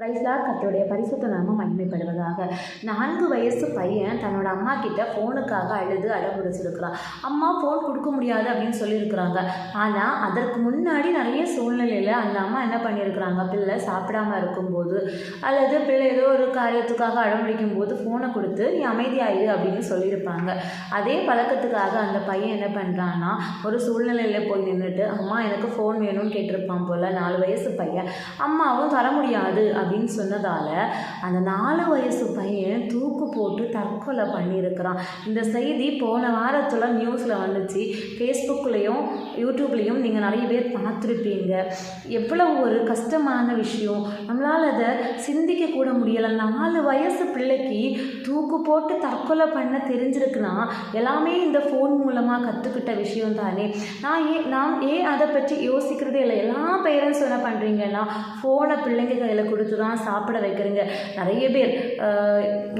பிரைஸ்லா கர்த்தருடைய பரிசுத்த நாமம் மகிமைப்படுவதாக. நான்கு வயசு பையன் தன்னோட அம்மா கிட்ட ஃபோனுக்காக அழுது அடம் பிடிச்சிருக்கிறான் அம்மா ஃபோன் கொடுக்க முடியாது அப்படின்னு சொல்லியிருக்கிறாங்க. ஆனால் அதற்கு முன்னாடி நிறைய சூழ்நிலையில் அந்த அம்மா என்ன பண்ணியிருக்கிறாங்க? பிள்ளை சாப்பிடாம இருக்கும்போது அல்லது பிள்ளை ஏதோ ஒரு காரியத்துக்காக அடம் பிடிக்கும் போது ஃபோனை கொடுத்து நீ அமைதியாயிரு அப்படின்னு சொல்லியிருப்பாங்க. அதே பழக்கத்துக்காக அந்த பையன் என்ன பண்ணுறான்னா ஒரு சூழ்நிலையில் போய் நின்றுட்டு அம்மா எனக்கு ஃபோன் வேணும்னு கேட்டிருப்பான் போல் நாலு வயசு பையன். அம்மாவும் தர முடியாது அப்படின்னு சொன்னதால் அந்த நாலு வயசு பையன் தூக்கு போட்டு தற்கொலை பண்ணியிருக்கிறான். இந்த செய்தி போன வாரத்தில் நியூஸில் வந்துச்சு. ஃபேஸ்புக்லேயும் யூடியூப்லேயும் நீங்கள் நிறைய பேர் பார்த்துருப்பீங்க. எவ்வளோ ஒரு கஷ்டமான விஷயம். நம்மளால் அதை சிந்திக்க கூட முடியலை. நாலு வயசு பிள்ளைக்கு தூக்கு போட்டு தற்கொலை பண்ண தெரிஞ்சிருக்குன்னா எல்லாமே இந்த ஃபோன் மூலமாக கற்றுக்கிட்ட விஷயம் தானே. நான் ஏன் நான் ஏன் அதை பற்றி யோசிக்கிறதே இல்லை. எல்லா பேரண்ட்ஸும் என்ன பண்ணுறீங்கன்னா ஃபோனை பிள்ளைங்க கையில் கொடுத்து தான் சாப்பிட வைக்கிறீங்க. நிறைய பேர்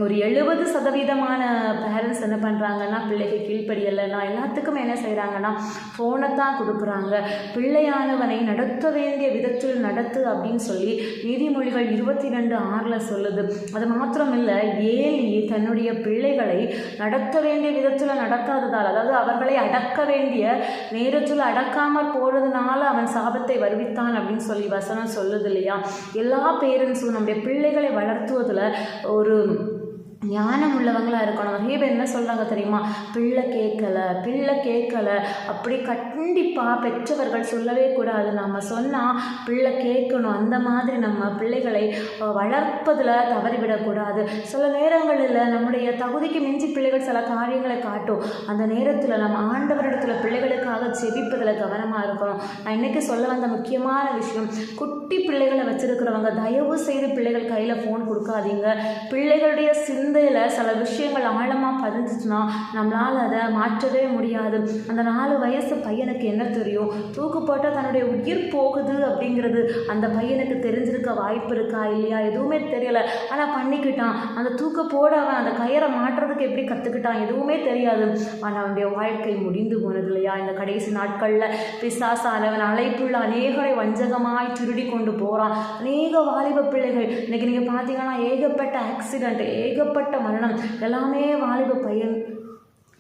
ஒரு எழுபது சதவீதமான பேரண்ட்ஸ் என்ன பண்ணுறாங்கன்னா பிள்ளைக்கு கீழ்ப்படியலைன்னா எல்லாத்துக்கும் என்ன செய்கிறாங்கன்னா ஃபோனை தான் கொடுக்குறாங்க. பிள்ளையானவனை நடத்த வேண்டிய விதத்தில் நடத்து அப்படின்னு சொல்லி நீதிமொழிகள் இருபத்தி ரெண்டு ஆறில் சொல்லுது. அது மாத்திரம் இல்லை ஏலி தன்னுடைய பிள்ளைகளை நடத்த வேண்டிய விதத்தில் நடத்தாததால் அதாவது அவர்களை அடக்க வேண்டிய நேரத்தில் அடக்காமல் போகிறதுனால அவன் சாபத்தை வருவித்தான் அப்படின்னு சொல்லி வசனம் சொல்லுது இல்லையா? எல்லா பேரண்ட்ஸும் நம்முடைய பிள்ளைகளை வளர்த்துவதில் ஒரு ஞானம் உள்ளவங்களா இருக்கணும். நிறைய பேர் என்ன சொல்கிறாங்க தெரியுமா? பிள்ளை கேட்கல பிள்ளை கேட்கல. அப்படி கண்டிப்பாக பெற்றவர்கள் சொல்லவே கூடாது. நம்ம சொன்னால் பிள்ளை கேட்கணும். அந்த மாதிரி நம்ம பிள்ளைகளை வளர்ப்பதில் தவறிவிடக்கூடாது சில நேரங்களில் நம்முடைய தகுதிக்கு மிஞ்சி பிள்ளைகள் சில காரியங்களை காட்டும். அந்த நேரத்தில் நம்ம ஆண்டவரிடத்தில் பிள்ளைகளுக்காக செபிப்பதில் கவனமாக இருக்கணும். நான் இன்றைக்கி சொல்ல வந்த முக்கியமான விஷயம் குட்டி பிள்ளைகளை வச்சுருக்கிறவங்க தயவு செய்து பிள்ளைகள் கையில் ஃபோன் கொடுக்காதீங்க. பிள்ளைகளுடைய சிந்தையில் சில விஷயங்கள் ஆழமாக பதிஞ்சிச்சுன்னா நம்மளால் அதை மாற்றவே முடியாது. அந்த நாலு வயசு பையனுக்கு என்ன தெரியும்? தூக்கு போட்டால் தன்னுடைய உயிர் போகுது அப்படிங்கிறது அந்த பையனுக்கு தெரிஞ்சிருக்க வாய்ப்பு இருக்கா இல்லையா? எதுவுமே தெரியலை. ஆனால் பண்ணிக்கிட்டான். அந்த தூக்க போட அவன் அந்த கயிறை மாட்டுறதுக்கு எப்படி கற்றுக்கிட்டான் எதுவுமே தெரியாது. ஆனால் அவனுடைய வாழ்க்கை முடிந்து போனது இல்லையா? இந்த கடைசி நாட்களில் உள்ள பிசாசானவன் அழைப்புள்ள அநேகரை வஞ்சகமாய் திருடி கொண்டு போகிறான் அநேக வாலிப பிள்ளைகள் இன்னைக்கு நீங்கள் பார்த்தீங்கன்னா ஏகப்பட்ட ஆக்சிடெண்ட் ஏகப்பட்ட மரணம் எல்லாமே வாலிப பையன்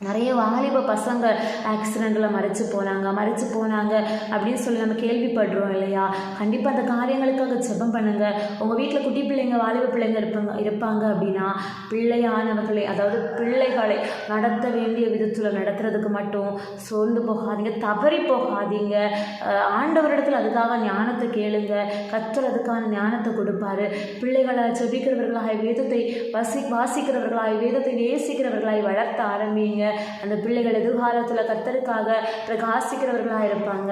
நிறைய வாலிப பசங்க ஆக்சிடெண்ட்டில் மறைச்சு போனாங்க மறைச்சு போனாங்க அப்படின்னு சொல்லி நம்ம கேள்விப்படுறோம் இல்லையா? கண்டிப்பாக அந்த காரியங்களுக்காக ஜெபம் பண்ணுங்க. உங்கள் வீட்டில் குட்டி பிள்ளைங்க வாலிப பிள்ளைங்க இருப்பாங்க இருப்பாங்க அப்படின்னா பிள்ளையானவர்களை அதாவது பிள்ளைகளை நடத்த வேண்டிய விதத்தில் நடத்துறதுக்கு மட்டும் சோர்ந்து போகாதீங்க தவறி போகாதீங்க. ஆண்டவரிடத்தில் அதுக்காக ஞானத்தை கேளுங்க. கத்தர் அதுக்கான ஞானத்தை கொடுப்பாரு. பிள்ளைகளை செபிக்கிறவர்களாய் வேதத்தை வசி வாசிக்கிறவர்களாக வேதத்தை நேசிக்கிறவர்களாய் வளர்த்த ஆரம்பிங்க. அந்த பிள்ளைகள் எதிர்காலத்தில் கத்தருக்காக பிரகாசிக்கிறவர்களாக இருப்பாங்க.